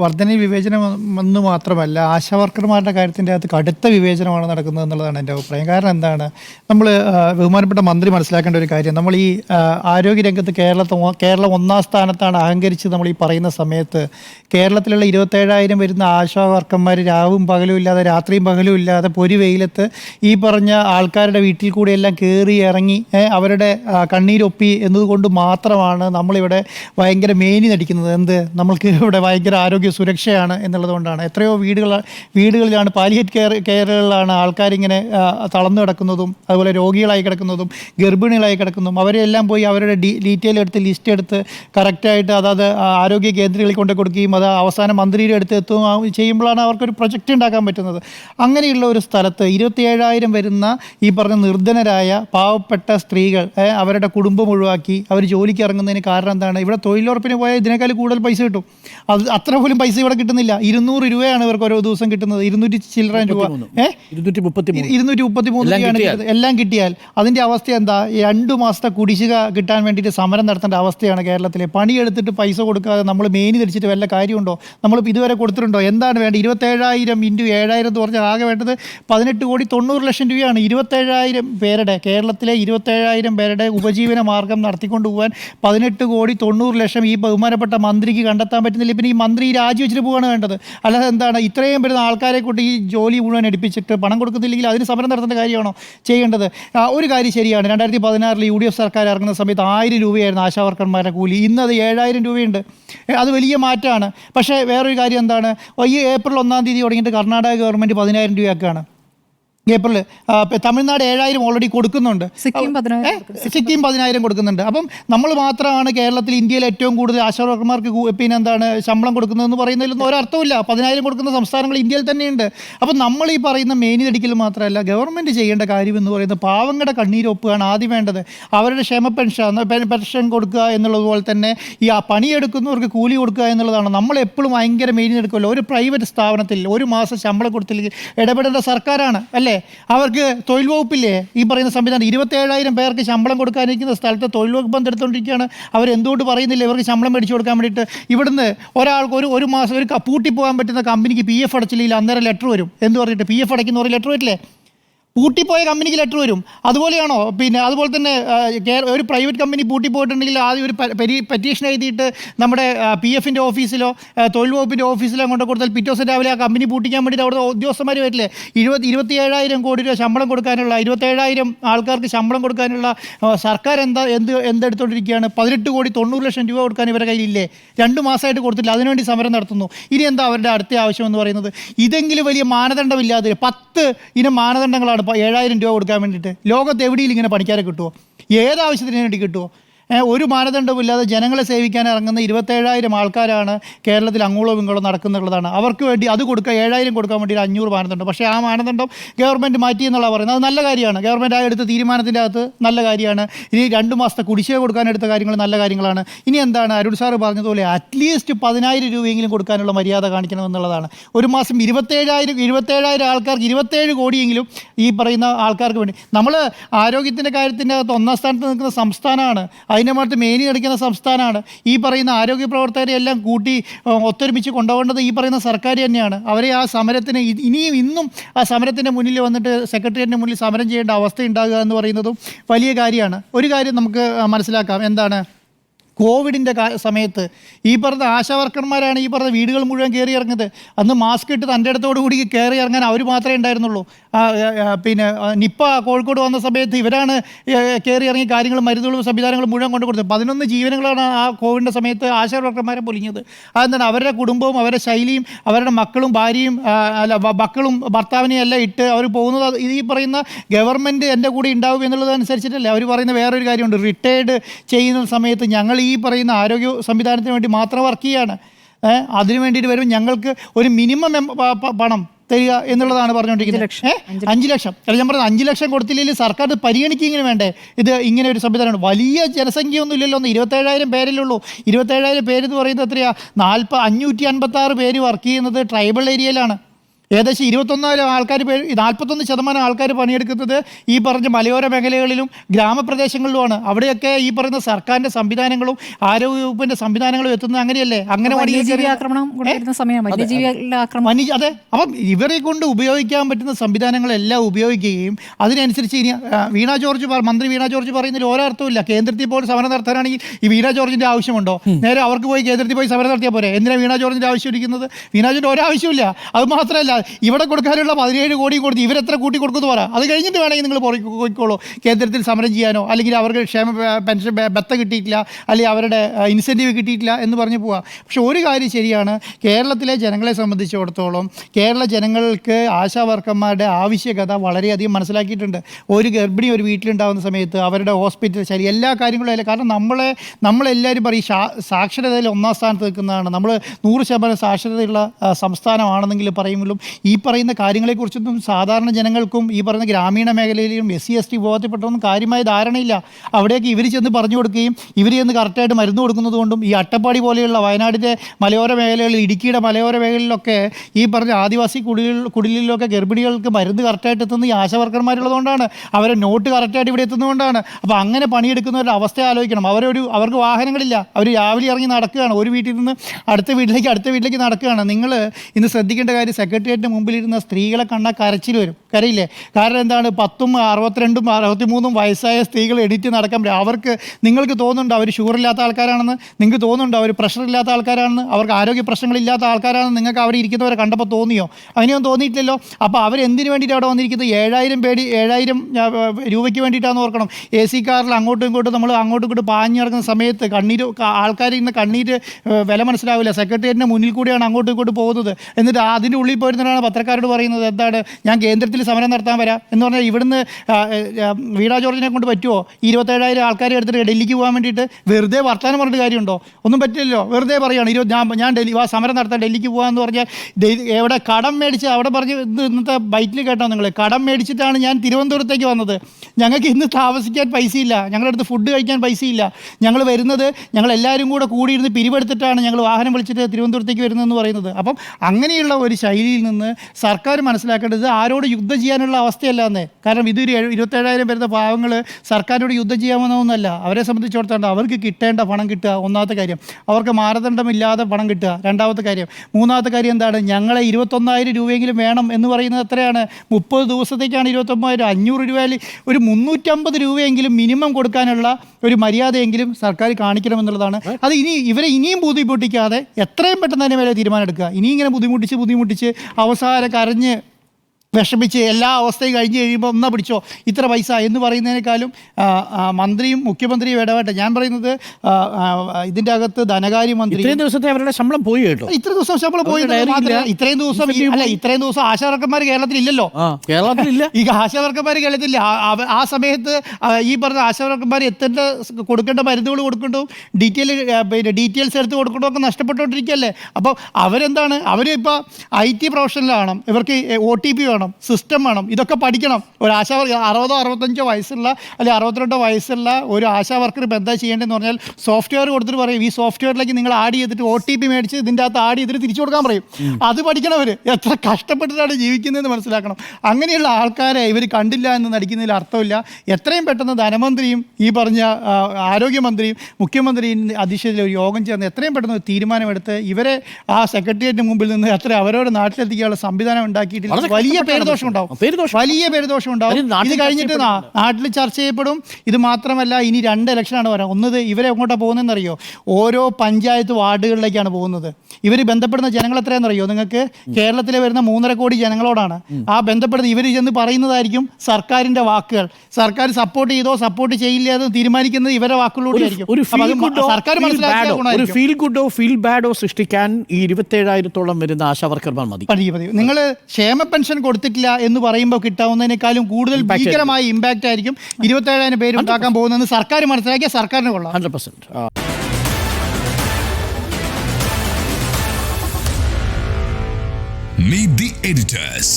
വർധന വിവേചനം എന്ന് മാത്രമല്ല ആശാവർക്കർമാരുടെ കാര്യത്തിന്റെ അകത്ത് കടുത്ത വിവേചനമാണ് നടക്കുന്നത് എന്നുള്ളതാണ് എന്റെ അഭിപ്രായം. കാരണം എന്താണ്? നമ്മൾ ബഹുമാനപ്പെട്ട മന്ത്രി മനസ്സിലാക്കേണ്ട ഒരു കാര്യം. നമ്മൾ ഈ ആരോഗ്യ ആരോഗ്യരംഗത്ത് കേരളത്തെ കേരളം ഒന്നാം സ്ഥാനത്താണ് അഹങ്കരിച്ച് നമ്മൾ ഈ പറയുന്ന സമയത്ത്. കേരളത്തിലുള്ള ഇരുപത്തേഴായിരം വരുന്ന ആശാ വർക്കന്മാർ രാവും പകലും ഇല്ലാതെ രാത്രിയും പകലും ഇല്ലാതെ പൊരി വെയിലത്ത് ഈ പറഞ്ഞ ആൾക്കാരുടെ വീട്ടിൽ കൂടി എല്ലാം കയറി ഇറങ്ങി അവരുടെ കണ്ണീരൊപ്പി എന്നതുകൊണ്ട് മാത്രമാണ് നമ്മളിവിടെ ഭയങ്കര മേനി നടിക്കുന്നത്. എന്ത്? നമ്മൾക്ക് ഇവിടെ ഭയങ്കര ആരോഗ്യ സുരക്ഷയാണ് എന്നുള്ളതുകൊണ്ടാണ്. എത്രയോ വീടുകൾ വീടുകളിലാണ് പാലിയേറ്റ് കെയർ കെയറുകളിലാണ് ആൾക്കാരിങ്ങനെ തളർന്നു കിടക്കുന്നതും അതുപോലെ രോഗികളായി കിടക്കുന്നതും ഗർഭിണികളായി കിടക്കുന്നതും. അവരെല്ലാം പോയി അവരുടെ ഡീ ഡീറ്റെയിൽ എടുത്ത് ലിസ്റ്റ് എടുത്ത് കറക്റ്റായിട്ട് അതായത് ആരോഗ്യ കേന്ദ്രങ്ങളിൽ കൊണ്ട് കൊടുക്കുകയും അത് അവസാനം മന്ത്രിയുടെ അടുത്ത് എത്തുകയും ചെയ്യുമ്പോഴാണ് അവർക്കൊരു പ്രൊജക്റ്റ് ഉണ്ടാക്കാൻ പറ്റുന്നത്. അങ്ങനെയുള്ള ഒരു സ്ഥലത്ത് ഇരുപത്തിയേഴായിരം വരുന്ന ഈ പറഞ്ഞ നിർധനരായ പാവപ്പെട്ട സ്ത്രീകൾ അവരുടെ കുടുംബം ഒഴിവാക്കി അവർ ജോലിക്ക് ഇറങ്ങുന്നതിന് കാരണം എന്താണ്? ഇവിടെ തൊഴിലുറപ്പിന് പോയാൽ ഇതിനേക്കാൾ കൂടുതൽ പൈസ കിട്ടും. അത് അത്ര പോലും പൈസ ഇവിടെ കിട്ടുന്നില്ല. ഇരുന്നൂറ് രൂപയാണ് ഇവർക്ക് ഓരോ ദിവസം കിട്ടുന്നത്. ഇരുന്നൂറ്റി ചില്ലറ രൂപ. ഏഹ്? ഇരുന്നൂറ്റി മുപ്പത്തി മൂന്ന് രൂപയാണ് എല്ലാം കിട്ടിയാൽ. അതിന്റെ അവസ്ഥ എന്താ? രണ്ടു മാസത്തെ കുടിശ്ശിക കിട്ടാൻ വേണ്ടിയിട്ട് സമരം നടത്തേണ്ട അവസ്ഥയാണ് കേരളത്തിലെ. പണിയെടുത്തിട്ട് പൈസ കൊടുക്കാതെ നമ്മൾ മേനി ധരിച്ചിട്ട് വല്ല കാര്യമുണ്ടോ? നമ്മൾ ഇതുവരെ കൊടുത്തിട്ടുണ്ടോ? എന്താണ് വേണ്ടത്? ഇരുപത്തേഴായിരം ഇന്റു ഏഴായിരം എന്ന് പറഞ്ഞാൽ ആകെ വേണ്ടത് പതിനെട്ട് കോടി തൊണ്ണൂറ് ലക്ഷം രൂപയാണ്. ഇരുപത്തേഴായിരം പേരുടെ കേരളത്തിലെ ഇരുപത്തേഴായിരം പേരുടെ ഉപജീവന മാർഗം നടത്തിക്കൊണ്ടുപോകാൻ പതിനെട്ട് കോടി തൊണ്ണൂറ് ലക്ഷം ഈ ബഹുമാനപ്പെട്ട മന്ത്രിക്ക് കണ്ടെത്താൻ പറ്റുന്നില്ല. പിന്നെ ഈ മന്ത്രി രാജിവെച്ചിട്ട് പോവുകയാണ് വേണ്ടത്. അല്ലാതെ എന്താണ് ഇത്രയും വരുന്ന ആൾക്കാരെ കൊണ്ട് ഈ ജോലി മുഴുവൻ എടുപ്പിച്ചിട്ട് പണം കൊടുക്കുന്നില്ലെങ്കിൽ അതിന് സമരം നടത്തേണ്ട കാര്യമാണോ ചെയ്യേണ്ടത്? ഒരു കാര്യം ശരിയാണ്. രണ്ടായിരത്തി പതിനാറിൽ യു ഡി എഫ് സർക്കാർ ഇറങ്ങുന്ന സമയത്ത് ആയിരം രൂപയായിരുന്നു ആശാവർക്കന്മാരുടെ കൂലി. ഇന്ന് അത് ഏഴായിരം രൂപയുണ്ട്. അത് വലിയ മാറ്റമാണ് പക്ഷേ വേറൊരു കാര്യം എന്താണ് ഈ ഏപ്രിൽ ഒന്നാം തീയതി തുടങ്ങിയിട്ട് കർണാടക ഗവൺമെന്റ് പതിനായിരം രൂപയാക്കുകയാണ്. ഏപ്രിൽ തമിഴ്നാട് ഏഴായിരം ഓൾറെഡി കൊടുക്കുന്നുണ്ട്. സിക്കിം പതിനായിരം? കൊടുക്കുന്നുണ്ട്. അപ്പം നമ്മൾ മാത്രമാണ് കേരളത്തിൽ ഇന്ത്യയിൽ ഏറ്റവും കൂടുതൽ ആശാവർക്കർമാർക്ക് പിന്നെ എന്താണ് ശമ്പളം കൊടുക്കുന്നതെന്ന് പറയുന്നതിലൊന്നും ഒരർത്ഥമില്ല പതിനായിരം കൊടുക്കുന്ന സംസ്ഥാനങ്ങൾ ഇന്ത്യയിൽ തന്നെയുണ്ട്. അപ്പം നമ്മൾ ഈ പറയുന്ന മേനി തടിക്കൽ മാത്രമല്ല ഗവൺമെന്റ് ചെയ്യേണ്ട കാര്യം എന്ന് പറയുന്നത് പാവങ്ങളുടെ കണ്ണീരൊപ്പുകയാണ് ആദ്യം വേണ്ടത്. അവരുടെ ക്ഷേമ പെൻഷൻ പെൻഷൻ കൊടുക്കുക എന്നുള്ളതുപോലെ തന്നെ ഈ ആ പണിയെടുക്കുന്നവർക്ക് കൂലി കൊടുക്കുക എന്നുള്ളതാണ്. നമ്മൾ എപ്പോഴും ഭയങ്കര മേനി എടുക്കുമല്ലോ ഒരു പ്രൈവറ്റ് സ്ഥാപനത്തിൽ ഒരു മാസം ശമ്പളം കൊടുത്തില്ലെങ്കിൽ ഇടപെടേണ്ട സർക്കാരാണ് അല്ലേ? അവർക്ക് തൊഴിൽ വകുപ്പില്ലേ? ഈ പറയുന്ന സംവിധാനം ഇരുപത്തേഴായിരം പേർക്ക് ശമ്പളം കൊടുക്കാനിരിക്കുന്ന സ്ഥലത്ത് തൊഴിൽ വകുപ്പ് ബന്ധെടുത്തോണ്ടിരിക്കുകയാണ് അവരെന്തുകൊണ്ട് പറയുന്നില്ല? ഇവർക്ക് ശമ്പളം മേടിച്ചു കൊടുക്കാൻ വേണ്ടിയിട്ട്. ഇവിടുന്ന് ഒരാൾക്ക് ഒരു ഒരു മാസം ഒരു പൂട്ടി പോകാൻ പറ്റുന്ന കമ്പനിക്ക് പി എഫ് അടച്ചില്ലെങ്കിൽ അന്നേരം ലെറ്റർ വരും. എന്ന് പറഞ്ഞിട്ട്? പി എഫ് അടയ്ക്കുന്ന ഒരു ലെറ്റർ വരില്ലേ? പൂട്ടിപ്പോയ കമ്പനിക്ക് ലെറ്റർ വരും. അതുപോലെയാണോ? പിന്നെ അതുപോലെ തന്നെ ഒരു പ്രൈവറ്റ് കമ്പനി പൂട്ടിപ്പോയിട്ടുണ്ടെങ്കിൽ ആദ്യം ഒരു പെറ്റീഷൻ എഴുതിയിട്ട് നമ്മുടെ പി എഫിന്റെ ഓഫീസിലോ തൊഴിൽ വകുപ്പിന്റെ ഓഫീസിലോ കൊണ്ട് കൊടുത്താൽ പിറ്റേ ദിവസം രാവിലെ ആ കമ്പനി പൂട്ടിക്കാൻ വേണ്ടിയിട്ട് അവിടെ ഉദ്യോഗസ്ഥന്മാർ വരില്ലേ? ഇരുപത് ഇരുപത്തി ഏഴായിരം കോടി രൂപ ശമ്പളം കൊടുക്കാനുള്ള ഇരുപത്തേഴായിരം ആൾക്കാർക്ക് ശമ്പളം കൊടുക്കാനുള്ള സർക്കാർ എന്താ എന്ത് എന്തെടുത്തോണ്ടിരിക്കുകയാണ്? പതിനെട്ട് കോടി തൊണ്ണൂറ് ലക്ഷം രൂപ കൊടുക്കാൻ ഇവരുടെ കയ്യിലില്ലേ? രണ്ട് മാസമായിട്ട് കൊടുത്തില്ല അതിനുവേണ്ടി സമരം നടത്തുന്നു. ഇനി എന്താ അവരുടെ അടുത്ത ആവശ്യം എന്ന് പറയുന്നത്? ഇതെങ്കിലും വലിയ മാനദണ്ഡമില്ലാതെ പത്ത് ഇനം മാനദണ്ഡങ്ങളാണ് ഏഴായിരം രൂപ കൊടുക്കാൻ വേണ്ടിയിട്ട് ലോകത്ത് എവിടെയും ഇങ്ങനെ പണിക്കാരെ കിട്ടുമോ ഏതാവശ്യത്തിന് വേണ്ടി കിട്ടുമോ ഒരു മാനദണ്ഡമില്ലാതെ ജനങ്ങളെ സേവിക്കാൻ ഇറങ്ങുന്ന ഇരുപത്തേഴായിരം ആൾക്കാരാണ് കേരളത്തിൽ അങ്ങോളവും ഇങ്ങോളം നടക്കുന്നുള്ളതാണ്. അവർക്ക് വേണ്ടി അത് കൊടുക്കുക ഏഴായിരം കൊടുക്കാൻ വേണ്ടി ഒരു അഞ്ഞൂറ് മാനദണ്ഡം. പക്ഷേ ആ മാനദണ്ഡം ഗവൺമെന്റ് മാറ്റി എന്നുള്ള പറയുന്നത്. അത് നല്ല കാര്യമാണ്. ഗവൺമെന്റ് ആ എടുത്ത തീരുമാനത്തിന്റെ അകത്ത് നല്ല കാര്യമാണ്. ഇനി രണ്ട് മാസത്തെ കുടിശ്ശിക കൊടുക്കാൻ എടുത്ത കാര്യങ്ങൾ നല്ല കാര്യങ്ങളാണ്. ഇനി എന്താണ് അരുൺ സാറ് പറഞ്ഞതുപോലെ അറ്റ്ലീസ്റ്റ് പതിനായിരം രൂപയെങ്കിലും കൊടുക്കാനുള്ള മര്യാദ കാണിക്കണം എന്നുള്ളതാണ്. ഒരു മാസം ഇരുപത്തേഴായിരം ഇരുപത്തേഴായിരം ആൾക്കാർക്ക് ഇരുപത്തേഴ് കോടിയെങ്കിലും ഈ പറയുന്ന ആൾക്കാർക്ക് വേണ്ടി. നമ്മൾ ആരോഗ്യത്തിന്റെ കാര്യത്തിന്റെ അകത്ത് ഒന്നാം സ്ഥാനത്ത് നിൽക്കുന്ന സംസ്ഥാനമാണ്. അതിന്റെ മറത്ത് മേനി അടിക്കുന്ന സംസ്ഥാനമാണ്. ഈ പറയുന്ന ആരോഗ്യ പ്രവർത്തകരെ എല്ലാം കൂട്ടി ഒത്തൊരുമിച്ച് കൊണ്ടുപോകേണ്ടത് ഈ പറയുന്ന സർക്കാർ തന്നെയാണ്. അവരെ ആ സമരത്തിന് ഇനിയും ഇന്നും ആ സമരത്തിന്റെ മുന്നിൽ വന്നിട്ട് സെക്രട്ടേറിയറ്റിന്റെ മുന്നിൽ സമരം ചെയ്യേണ്ട അവസ്ഥ ഉണ്ടാകുക എന്ന് പറയുന്നതും വലിയ കാര്യമാണ്. ഒരു കാര്യം നമുക്ക് മനസ്സിലാക്കാം. എന്താണ്? കോവിഡിന്റെ സമയത്ത് ഈ പറഞ്ഞ ആശാവർക്കർമാരാണ് ഈ പറഞ്ഞ വീടുകൾ മുഴുവൻ കയറി ഇറങ്ങുന്നത്. അന്ന് മാസ്ക് ഇട്ട് തന്റെ അടുത്തോടു കൂടി കയറി ഇറങ്ങാൻ അവർ മാത്രമേ ഉണ്ടായിരുന്നുള്ളൂ. പിന്നെ നിപ്പ കോഴിക്കോട് വന്ന സമയത്ത് ഇവരാണ് കയറി ഇറങ്ങി കാര്യങ്ങളും മരുന്നുകളും സംവിധാനങ്ങളും മുഴുവൻ കൊണ്ടു കൊടുത്തത്. പതിനൊന്ന് ജീവനുകളാണ് ആ കോവിഡിന്റെ സമയത്ത് ആശാവർക്കർമാരെ പൊലിഞ്ഞത്. അതെന്താണ്? അവരുടെ കുടുംബവും അവരുടെ ശൈലിയും അവരുടെ മക്കളും ഭാര്യയും അല്ല മക്കളും ഭർത്താവിനെയും എല്ലാം ഇട്ട് അവർ പോകുന്നത് ഈ പറയുന്ന ഗവൺമെന്റ് എന്റെ കൂടെ ഉണ്ടാവും എന്നുള്ളത് അനുസരിച്ചിട്ടല്ലേ അവർ പറയുന്ന വേറൊരു കാര്യമുണ്ട്. റിട്ടയർഡ് ചെയ്യുന്ന സമയത്ത് ഞങ്ങൾ ഈ പറയുന്ന ആരോഗ്യ സംവിധാനത്തിന് വേണ്ടി മാത്രം വർക്ക് ചെയ്യാണ്. അതിനു വേണ്ടിയിട്ട് വരും ഞങ്ങൾക്ക് ഒരു മിനിമം പണം തരിക എന്നുള്ളതാണ് പറഞ്ഞുകൊണ്ടിരിക്കുന്നത്. ലക്ഷം. ഏഹ് അഞ്ച് ലക്ഷം. അല്ല ഞാൻ പറഞ്ഞത് അഞ്ച് ലക്ഷം കൊടുത്തില്ലെങ്കിൽ സർക്കാർ ഇത് പരിഗണിക്കുകയും വേണ്ടേ? ഇത് ഇങ്ങനെ ഒരു സംവിധാനമാണ്. വലിയ ജനസംഖ്യ ഒന്നും ഇല്ലല്ലോ ഒന്ന് ഇരുപത്തേഴായിരം പേരല്ലേ ഉള്ളൂ. ഇരുപത്തേഴായിരം പേര് എന്ന് പറയുന്നത് എത്രയാണ് നാൽപ്പ അഞ്ഞൂറ്റി അൻപത്തി ആറ് പേര് വർക്ക് ചെയ്യുന്നത് ട്രൈബൽ ഏരിയയിലാണ് ഏകദേശം ഇരുപത്തൊന്നായിരം ആൾക്കാർ നാൽപ്പത്തൊന്ന് ശതമാനം ആൾക്കാർ പണിയെടുക്കുന്നത് ഈ പറഞ്ഞ മലയോര മേഖലകളിലും ഗ്രാമപ്രദേശങ്ങളിലുമാണ്. അവിടെയൊക്കെ ഈ പറയുന്ന സർക്കാരിന്റെ സംവിധാനങ്ങളും ആരോഗ്യ വകുപ്പിന്റെ സംവിധാനങ്ങളും എത്തുന്നത് അങ്ങനെയല്ലേ? അങ്ങനെ വന്യജീവി അതെ അപ്പം ഇവരെ കൊണ്ട് ഉപയോഗിക്കാൻ പറ്റുന്ന സംവിധാനങ്ങളെല്ലാം ഉപയോഗിക്കുകയും അതിനനുസരിച്ച് ഇനി വീണ ജോർജ് മന്ത്രി വീണ ജോർജ് പറയുന്നതിൽ ഓരോ അർത്ഥമില്ല കേന്ദ്രത്തിൽ പോയി സമരം നടത്താനാണെങ്കിൽ ഈ വീണ ജോർജിന്റെ ആവശ്യമുണ്ടോ? നേരെ അവർക്ക് പോയി കേന്ദ്രത്തിൽ പോയി സമരം നടത്തിയാൽ പോരെ? എന്തിനാണ് വീണ ജോർജിന്റെ ആവശ്യം ഇരിക്കുന്നത്? വീണ ജോർജിന്റെ ഒരാവശ്യമില്ല അത് മാത്രമല്ല ഇവിടെ കൊടുക്കാനുള്ള പതിനേഴ് കോടി കൊടുത്ത് ഇവരെത്ര കൂട്ടി കൊടുക്കുന്നു പറ. അത് കഴിഞ്ഞിട്ട് വേണമെങ്കിൽ നിങ്ങൾ പോയിക്കോളൂ. കേന്ദ്രത്തിൽ സമരം ചെയ്യാനോ അല്ലെങ്കിൽ അവർക്ക് ക്ഷേമ പെൻഷൻ ബത്ത കിട്ടിയിട്ടില്ല അല്ലെങ്കിൽ അവരുടെ ഇൻസെന്റീവ് കിട്ടിയിട്ടില്ല എന്ന് പറഞ്ഞ് പോവാം. പക്ഷെ ഒരു കാര്യം ശരിയാണ് കേരളത്തിലെ ജനങ്ങളെ സംബന്ധിച്ചിടത്തോളം കേരള ജനങ്ങൾക്ക് ആശാ വർക്കന്മാരുടെ ആവശ്യകത വളരെയധികം മനസ്സിലാക്കിയിട്ടുണ്ട്. ഒരു ഗർഭിണി ഒരു വീട്ടിലുണ്ടാകുന്ന സമയത്ത് അവരുടെ ഹോസ്പിറ്റൽ ശരി എല്ലാ കാര്യങ്ങളും അല്ല കാരണം നമ്മളെ നമ്മളെല്ലാവരും പറയും സാക്ഷരതയിൽ ഒന്നാം സ്ഥാനത്ത് നിൽക്കുന്നതാണ്. നമ്മൾ നൂറ് ശതമാനം സാക്ഷരതയുള്ള സംസ്ഥാനമാണെന്നെങ്കിൽ പറയുമ്പോഴും ഈ പറയുന്ന കാര്യങ്ങളെക്കുറിച്ചൊന്നും സാധാരണ ജനങ്ങൾക്കും ഈ പറയുന്ന ഗ്രാമീണ മേഖലയിലും എസ് സി എസ് ടി വിഭാഗത്തിൽപ്പെട്ടൊന്നും കാര്യമായ ധാരണയില്ല. അവിടേക്ക് ഇവർ ചെന്ന് പറഞ്ഞു കൊടുക്കുകയും ഇവർ ചെന്ന് കറക്റ്റായിട്ട് മരുന്ന് കൊടുക്കുന്നത് കൊണ്ടും ഈ അട്ടപ്പാടി പോലെയുള്ള വയനാടിന്റെ മലയോര മേഖലകളിൽ ഇടുക്കിയുടെ മലയോര മേഖലയിലൊക്കെ ഈ പറഞ്ഞ ആദിവാസി കുടിലിൽ കുടിലിലൊക്കെ ഗർഭിണികൾക്ക് മരുന്ന് കറക്റ്റായിട്ട് എത്തുന്ന ഈ ആശാവർക്കർമാരുള്ളതുകൊണ്ടാണ്. അവരെ നോട്ട് കറക്റ്റായിട്ട് ഇവിടെ എത്തുന്നതുകൊണ്ടാണ് അപ്പോൾ അങ്ങനെ പണിയെടുക്കുന്നവരുടെ അവസ്ഥ ആലോചിക്കണം. അവരൊരു അവർക്ക് വാഹനങ്ങളില്ല. അവർ രാവിലെ ഇറങ്ങി നടക്കുകയാണ്. ഒരു വീട്ടിൽ നിന്ന് അടുത്ത വീട്ടിലേക്ക് അടുത്ത വീട്ടിലേക്ക് നടക്കുകയാണ്. നിങ്ങൾ ഇന്ന് ശ്രദ്ധിക്കേണ്ട കാര്യം സെക്രട്ടേറിയറ്റിന് മുമ്പിലിരുന്ന സ്ത്രീകളെ കണ്ടാൽ കരച്ചിൽ വരും. കരയില്ലേ കാരണം എന്താണ്? പത്തും അറുപത്തിരണ്ടും അറുപത്തിമൂന്നും വയസ്സായ സ്ത്രീകൾ എഡിറ്റ് നടക്കാൻ പറ്റും അവർക്ക് നിങ്ങൾക്ക് തോന്നുന്നുണ്ട്? അവർ ഷുഗർ ഇല്ലാത്ത ആൾക്കാരാണെന്ന്? നിങ്ങൾക്ക് തോന്നുന്നുണ്ട്? അവർ പ്രഷർ ഇല്ലാത്ത ആൾക്കാരാണെന്ന്? അവർക്ക് ആരോഗ്യ പ്രശ്നങ്ങളില്ലാത്ത ആൾക്കാരാണെന്ന് നിങ്ങൾക്ക് അവർ ഇരിക്കുന്നവരെ കണ്ടപ്പോൾ തോന്നിയോ? അങ്ങനെയൊന്നും തോന്നിയിട്ടില്ലല്ലോ. അപ്പോൾ അവർ എന്തിനു വേണ്ടിയിട്ട് അവിടെ വന്നിരിക്കുന്നത്? ഏഴായിരം പേടി ഏഴായിരം രൂപയ്ക്ക് വേണ്ടിയിട്ടാണെന്ന് ഓർക്കണം. എ സി കാറിൽ അങ്ങോട്ടും ഇങ്ങോട്ടും നമ്മൾ അങ്ങോട്ടും ഇങ്ങോട്ടും പാഞ്ഞു നടക്കുന്ന സമയത്ത് കണ്ണീര് ആൾക്കാർ ഇന്ന് കണ്ണീര് വില മനസ്സിലാവില്ല. സെക്രട്ടേറിയറ്റിന്റെ മുന്നിൽ കൂടിയാണ് അങ്ങോട്ടും ഇങ്ങോട്ടും പോകുന്നത്. എന്നിട്ട് അതിന്റെ ഉള്ളിൽ പോയിരുന്നതാണ് പത്രക്കാരോട് പറയുന്നത് എന്താണ്? ഞാൻ കേന്ദ്രത്തിൽ സമരം നടത്താൻ വരാം എന്ന് പറഞ്ഞാൽ ഇവിടുന്ന് വീടാ ജോർജിനെ കൊണ്ട് പറ്റുമോ ഇരുപത്തേഴായിരം ആൾക്കാരെ എടുത്തിട്ട് ഡൽഹിക്ക് പോകാൻ വേണ്ടിയിട്ട് വെറുതെ വർത്താനം പറഞ്ഞിട്ട് കാര്യമുണ്ടോ? ഒന്നും പറ്റില്ലല്ലോ. വെറുതെ പറയുകയാണ് ഇരുപത് ഞാൻ ഞാൻ ഡൽഹി ആ സമരം നടത്താൻ ഡൽഹിക്ക് പോകാമെന്ന് പറഞ്ഞാൽ എവിടെ കടം മേടിച്ച് അവിടെ പറഞ്ഞ് ഇന്നത്തെ ബൈറ്റിൽ കേട്ടോ നിങ്ങൾ കടം മേടിച്ചിട്ടാണ് ഞാൻ തിരുവനന്തപുരത്തേക്ക് വന്നത്. ഞങ്ങൾക്ക് ഇന്ന് താമസിക്കാൻ പൈസയില്ല. ഞങ്ങളുടെ അടുത്ത് ഫുഡ് കഴിക്കാൻ പൈസയില്ല. ഞങ്ങൾ വരുന്നത് ഞങ്ങൾ എല്ലാവരും കൂടെ കൂടിയിരുന്ന് പിരിവെടുത്തിട്ടാണ് ഞങ്ങൾ വാഹനം വിളിച്ചിട്ട് തിരുവനന്തപുരത്തേക്ക് വരുന്നതെന്ന് പറയുന്നത്. അപ്പം അങ്ങനെയുള്ള ഒരു ശൈലിയിൽ നിന്ന് സർക്കാർ മനസ്സിലാക്കേണ്ടത് ആരോട് ചെയ്യാനുള്ള അവസ്ഥയല്ല എന്നേ കാരണം ഇതൊരു ഇരുപത്തേഴായിരം വരുന്ന പാവങ്ങൾ സർക്കാരിനോട് യുദ്ധം ചെയ്യാമെന്നൊന്നല്ല. അവരെ സംബന്ധിച്ചിടത്തോളം അവർക്ക് കിട്ടേണ്ട പണം കിട്ടുക ഒന്നാമത്തെ കാര്യം. അവർക്ക് മാനദണ്ഡമില്ലാതെ പണം കിട്ടുക രണ്ടാമത്തെ കാര്യം. മൂന്നാമത്തെ കാര്യം എന്താണ്? ഞങ്ങളെ ഇരുപത്തൊന്നായിരം രൂപയെങ്കിലും വേണം എന്ന് പറയുന്നത് എത്രയാണ്? മുപ്പത് ദിവസത്തേക്കാണ് ഇരുപത്തൊമ്പതിനായിരം അഞ്ഞൂറ് രൂപയിൽ ഒരു മുന്നൂറ്റമ്പത് രൂപയെങ്കിലും മിനിമം കൊടുക്കാനുള്ള ഒരു മര്യാദയെങ്കിലും സർക്കാർ കാണിക്കണമെന്നുള്ളതാണ്. അത് ഇനി ഇവരെ ഇനിയും ബുദ്ധിമുട്ടിക്കാതെ എത്രയും പെട്ടെന്ന് തന്നെ വരെ തീരുമാനം എടുക്കുക ഇനി ഇങ്ങനെ ബുദ്ധിമുട്ടിച്ച് ബുദ്ധിമുട്ടിച്ച് അവസാനം കരഞ്ഞ് വിഷമിച്ച് എല്ലാ അവസ്ഥയും കഴിഞ്ഞ് കഴിയുമ്പോൾ ഒന്നാ പിടിച്ചോ? ഇത്ര പൈസ എന്ന് പറയുന്നതിനേക്കാളും മന്ത്രിയും മുഖ്യമന്ത്രിയും ഇടപെട്ട. ഞാൻ പറയുന്നത് ഇതിന്റെ അകത്ത് ധനകാര്യമന്ത്രി ഇത്രയും ദിവസത്തെ അവരുടെ ശമ്പളം പോയി കേട്ടോ. ഇത്ര ദിവസം ശമ്പളം പോയി. ഇത്രയും ദിവസം അല്ല ഇത്രയും ദിവസം ആശാവർക്കന്മാർ കേരളത്തിൽ ഇല്ലല്ലോ കേരളത്തിൽ കേരളത്തിലില്ല. ഈ ആശാവർക്കന്മാർ കേരളത്തില്ല ആ- ആ സമയത്ത് ഈ പറഞ്ഞ ആശാവർക്കന്മാർ എത്തേണ്ട കൊടുക്കേണ്ട മരുന്നുകൾ കൊടുക്കണ്ടോ ഡീറ്റെയിൽ പിന്നെ ഡീറ്റെയിൽസ് എടുത്ത് കൊടുക്കണ്ടോ ഒക്കെ നഷ്ടപ്പെട്ടുകൊണ്ടിരിക്കുകയല്ലേ? അപ്പോൾ അവരെന്താണ്? അവരിപ്പോൾ ഐ ടി പ്രൊഫഷനിലാണ് ഇവർക്ക് ഒ ടി പി വേണം. സിസ്റ്റം വേണം. ഇതൊക്കെ പഠിക്കണം. ഒരു ആശാ അറുപതോ അറുപത്തഞ്ചോ വയസ്സുള്ള അല്ലെങ്കിൽ അറുപത്തിരണ്ടോ വയസ്സുള്ള ഒരു ആശാ വർക്കർ ഇപ്പം എന്താ ചെയ്യേണ്ടതെന്ന് പറഞ്ഞാൽ സോഫ്റ്റ്വെയർ കൊടുത്തിട്ട് പറയും. ഈ സോഫ്റ്റ്വെയറിലേക്ക് നിങ്ങൾ ആഡ് ചെയ്തിട്ട് ഒ ടി പി മേടിച്ച് ഇതിന്റെ അകത്ത് ആഡ് ചെയ്തിട്ട് തിരിച്ചു കൊടുക്കാൻ പറയും. അത് പഠിക്കണവർ എത്ര കഷ്ടപ്പെട്ടിട്ടാണ് ജീവിക്കുന്നതെന്ന് മനസ്സിലാക്കണം. അങ്ങനെയുള്ള ആൾക്കാരെ ഇവർ കണ്ടില്ല എന്ന് നടിക്കുന്നതിൽ അർത്ഥമില്ല. എത്രയും പെട്ടെന്ന് ധനമന്ത്രിയും ഈ പറഞ്ഞ ആരോഗ്യമന്ത്രിയും മുഖ്യമന്ത്രിയും അധ്യക്ഷതയിൽ ഒരു യോഗം ചേർന്ന് എത്രയും പെട്ടെന്ന് തീരുമാനമെടുത്ത് ഇവരെ ആ സെക്രട്ടേറിയറ്റിന് മുമ്പിൽ നിന്ന് എത്ര അവരവരുടെ നാട്ടിലെത്തിക്കാനുള്ള സംവിധാനം ഉണ്ടാക്കിയിട്ടില്ല. വലിയ പേരുദോഷം. ഉണ്ടാവും. വലിയ പേരുദോഷം ഉണ്ടാവും ഇത് കഴിഞ്ഞിട്ട് നാട്ടിൽ ചർച്ച ചെയ്യപ്പെടും. ഇത് മാത്രമല്ല ഇനി രണ്ട് ഇലക്ഷനാണ് വരാം ഒന്നത് ഇവരെ എങ്ങോട്ടാണ് പോകുന്നതെന്നറിയോ? ഓരോ പഞ്ചായത്ത് വാർഡുകളിലേക്കാണ് പോകുന്നത്. ഇവർ ബന്ധപ്പെടുന്ന ജനങ്ങൾ എത്രയാണെന്നറിയോ? നിങ്ങൾക്ക് കേരളത്തിലെ വരുന്ന മൂന്നര കോടി ജനങ്ങളോടാണ്. ആ ബന്ധപ്പെടുന്ന ഇവർ ചെന്ന് പറയുന്നതായിരിക്കും സർക്കാരിന്റെ വാക്കുകൾ. സർക്കാർ സപ്പോർട്ട് ചെയ്തോ സപ്പോർട്ട് ചെയ്യില്ല എന്ന് തീരുമാനിക്കുന്നത് ഇവരെ വാക്കുകളിലൂടെ ഫീൽ ഗുഡോ. ഫീൽ ബാഡോ സൃഷ്ടിക്കാൻ ഈ ഇരുപത്തേഴായിരത്തോളം വരുന്ന ആശാവർക്കർമാർ മതി. നിങ്ങൾ ക്ഷേമ പെൻഷൻ കൊടുത്തിട്ടില്ല എന്ന് പറയുമ്പോൾ കിട്ടാവുന്നതിനേക്കാളും കൂടുതൽ ഭീകരമായ ഇമ്പാക്റ്റ് ആയിരിക്കും. ഇരുപത്തേഴായിരം പേര് ഉണ്ടാക്കാൻ പോകുന്നതെന്ന് സർക്കാർ മനസ്സിലാക്കിയ സർക്കാരിന് കൊള്ളാം. Hundred percent Meet the editors.